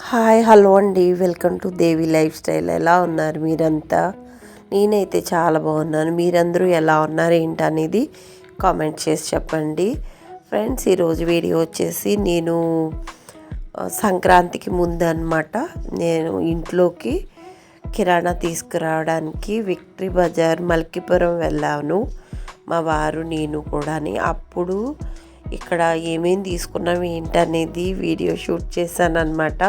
Hi hello అండి. Welcome to Devi lifestyle. ఎలా ఉన్నారు మీరంతా? నేనైతే చాలా బాగున్నాను. మీరందరూ ఎలా ఉన్నారు ఏంటనేది కామెంట్ చేసి చెప్పండి. ఫ్రెండ్స్ ఈరోజు వీడియో వచ్చేసి నేను సంక్రాంతికి ముందు అనమాట నేను ఇంట్లోకి కిరాణా తీసుకురావడానికి విక్టరీ బజార్ మల్కీపురం వెళ్ళాను. మా వారు నేను కూడాని. అప్పుడు ఇక్కడ ఏమేమి తీసుకున్నాం ఏంటనేది వీడియో షూట్ చేశాను అనమాట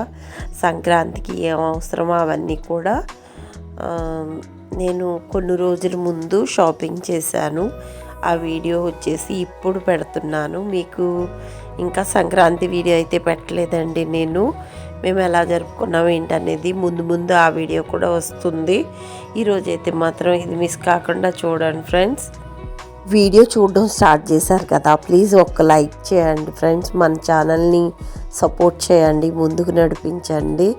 సంక్రాంతికి ఏం అవసరమో అవన్నీ కూడా. నేను కొన్ని రోజుల ముందు షాపింగ్ చేశాను. ఆ వీడియో వచ్చేసి ఇప్పుడు పెడుతున్నాను. మీకు ఇంకా సంక్రాంతి వీడియో అయితే పెట్టలేదండి నేను. మేము ఎలా జరుపుకున్నాం ఏంటనేది ముందు ముందు ఆ వీడియో కూడా వస్తుంది. ఈరోజు అయితే మాత్రం ఇది మిస్ కాకుండా చూడండి ఫ్రెండ్స్. వీడియో చూడడం స్టార్ట్ చేశారు కదా. ప్లీజ్ ఒక లైక్ చేయండి ఫ్రెండ్స్. మన ఛానల్ని సపోర్ట్ చేయండి. ముందుకు నడిపించండి.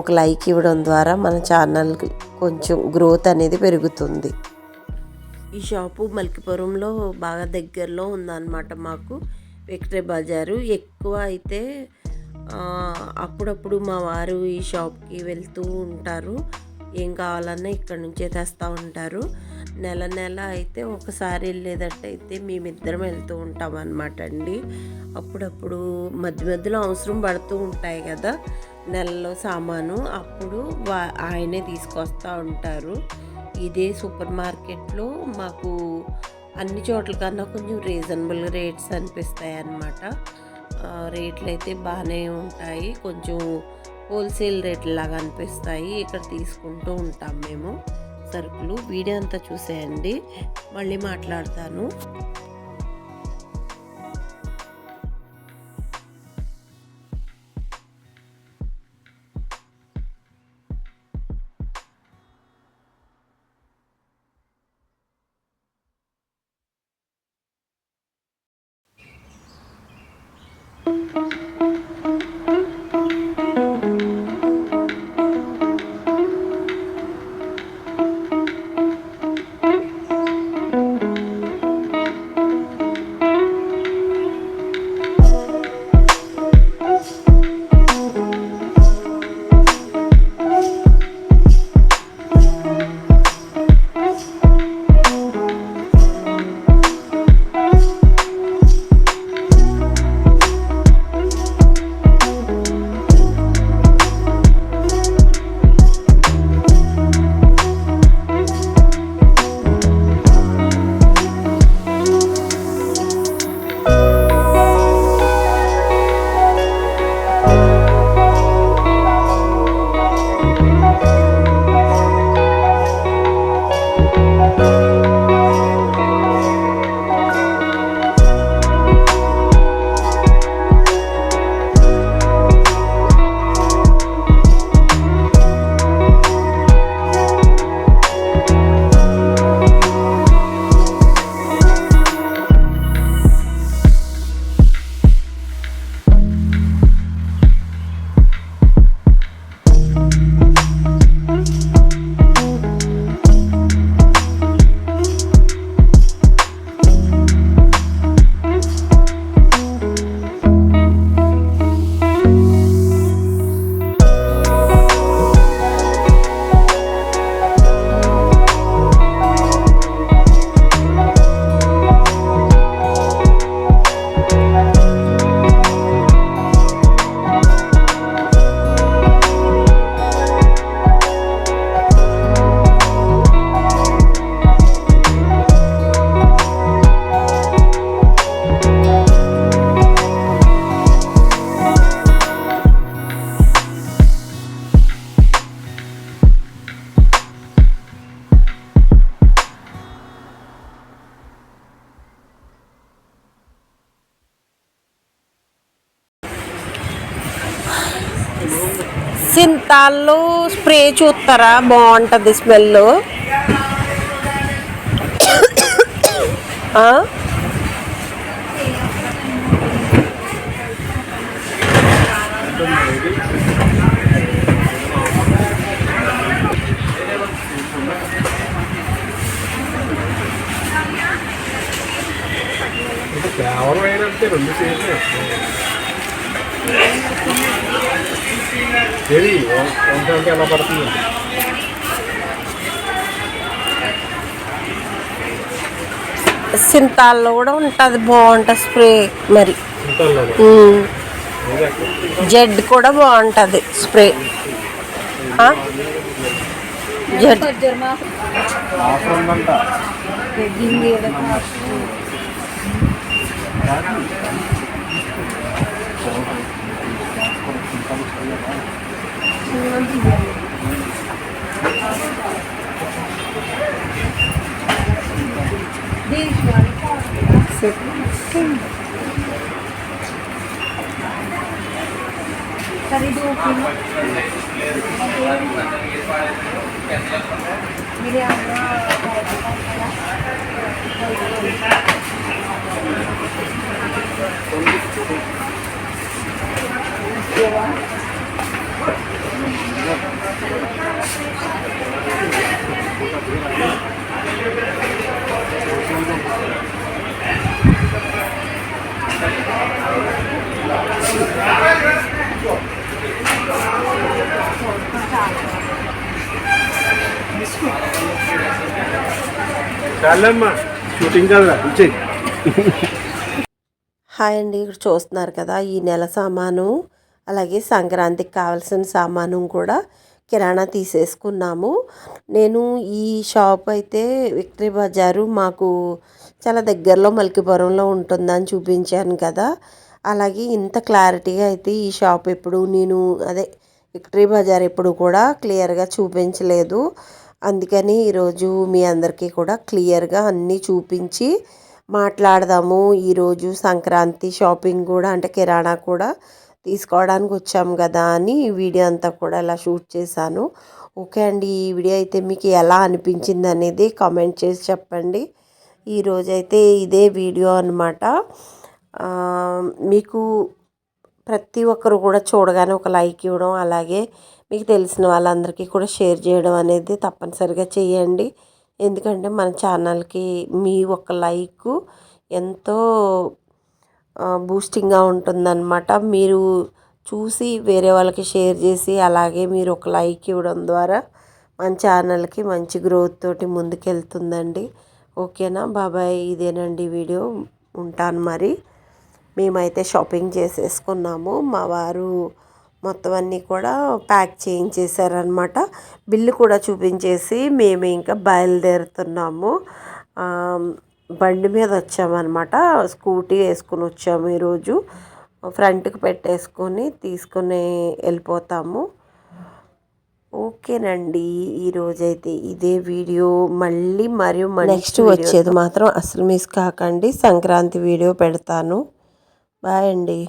ఒక లైక్ ఇవ్వడం ద్వారా మన ఛానల్ కొంచెం గ్రోత్ అనేది పెరుగుతుంది. ఈ షాపు మల్కిపురంలో బాగా దగ్గరలో ఉందన్నమాట మాకు విక్టరీ బజారు. ఎక్కువ అయితే అప్పుడప్పుడు మా వారు ఈ షాప్కి వెళ్తూ ఉంటారు. ఏం కావాలన్నా ఇక్కడ నుంచే తెస్తూ ఉంటారు. నెల నెల అయితే ఒకసారి వెళ్ళేటట్టయితే మేమిద్దరం వెళ్తూ ఉంటాం అనమాట అండి. అప్పుడప్పుడు మధ్య మధ్యలో అవసరం పడుతూ ఉంటాయి కదా నెలలో సామాను. అప్పుడు వా- ఆయనే తీసుకొస్తూ ఉంటారు. ఇదే సూపర్ మార్కెట్లో మాకు అన్ని చోట్ల కన్నా కొంచెం రీజనబుల్ రేట్స్ అనిపిస్తాయి అన్నమాట. రేట్లు అయితే బాగానే ఉంటాయి. కొంచెం హోల్సేల్ రేట్ లాగా అనిపిస్తాయి. ఇక్కడ తీసుకుంటూ ఉంటాం మేము. సరుకులు వీడియో అంతా చూసేయండి. మళ్ళీ మాట్లాడతాను. సింతాళ్ళు స్ప్రే చూస్తారా బాగుంటుంది స్మెల్. కేవలం ఏంటంటే రెండు సేమ్ వంట అంటే ఎలా పడుతుంది సింతాల్లో కూడా ఉంటుంది బాగుంటుంది స్ప్రే మరి. సింతాల్లో ఉమ్. ఏది ఎక్కడ? జెడ్. కూడా బాగుంటుంది స్ప్రే ఆ? జెడ్ ఆఫర్ ఉందంట చాలమ్మా షూటింగ్ హాయ్ అండి ఇక్కడ చూస్తున్నారు కదా ఈ నెల సామాను. అలాగే సంక్రాంతికి కావాల్సిన సామాను కూడా కిరాణా తీసేసుకున్నాము. నేను ఈ షాప్ అయితే విక్టరీ బజారు మాకు చాలా దగ్గరలో మల్కిపురంలో ఉంటుందని చూపించాను కదా. అలాగే ఇంత క్లారిటీగా అయితే ఈ షాప్ ఎప్పుడు నేను అదే విక్టరీ బజార్ ఎప్పుడు కూడా క్లియర్గా చూపించలేదు. అందుకని ఈరోజు మీ అందరికీ కూడా క్లియర్గా అన్నీ చూపించి మాట్లాడదాము. ఈరోజు సంక్రాంతి షాపింగ్ కూడా అంటే కిరాణా కూడా తీసుకోవడానికి వచ్చాము కదా అని ఈ వీడియో అంతా కూడా ఇలా షూట్ చేశాను. ఓకే అండి ఈ వీడియో అయితే మీకు ఎలా అనిపించింది అనేది కామెంట్ చేసి చెప్పండి. ఈరోజైతే ఇదే వీడియో అనమాట మీకు ప్రతి ఒక్కరు కూడా చూడగానే ఒక లైక్ ఇవ్వడం అలాగే మీకు తెలిసిన వాళ్ళందరికీ కూడా షేర్ చేయడం అనేది తప్పనిసరిగా చేయండి. ఎందుకంటే మన ఛానల్కి మీ ఒక లైక్ ఎంతో బూస్టింగ్గా ఉంటుందన్నమాట. మీరు చూసి వేరే వాళ్ళకి షేర్ చేసి అలాగే మీరు ఒక లైక్ ఇవ్వడం ద్వారా మన ఛానల్కి మంచి గ్రోత్ తోటి ముందుకెళ్తుందండి. ఓకేనా? బాబాయ్ ఇదేనండి వీడియో. ఉంటాను మరి. మేమైతే షాపింగ్ చేసేసుకున్నాము. మా వారు మొత్తం అన్నీ కూడా ప్యాక్ చేయించేశారనమాట బిల్లు కూడా చూపించేసి మేము ఇంకా బయలుదేరుతున్నాము. బండి మీద వచ్చామన్నమాట. స్కూటీ వేసుకుని వచ్చాము ఈరోజు. ఫ్రంట్కి పెట్టేసుకొని తీసుకుని వెళ్ళిపోతాము. ఓకేనండి. ఈరోజైతే ఇదే వీడియో. మళ్ళీ మరియు నెక్స్ట్ వచ్చేది మాత్రం అసలు మిస్ కాకండి. సంక్రాంతి వీడియో పెడతాను. బాయ్ అండి.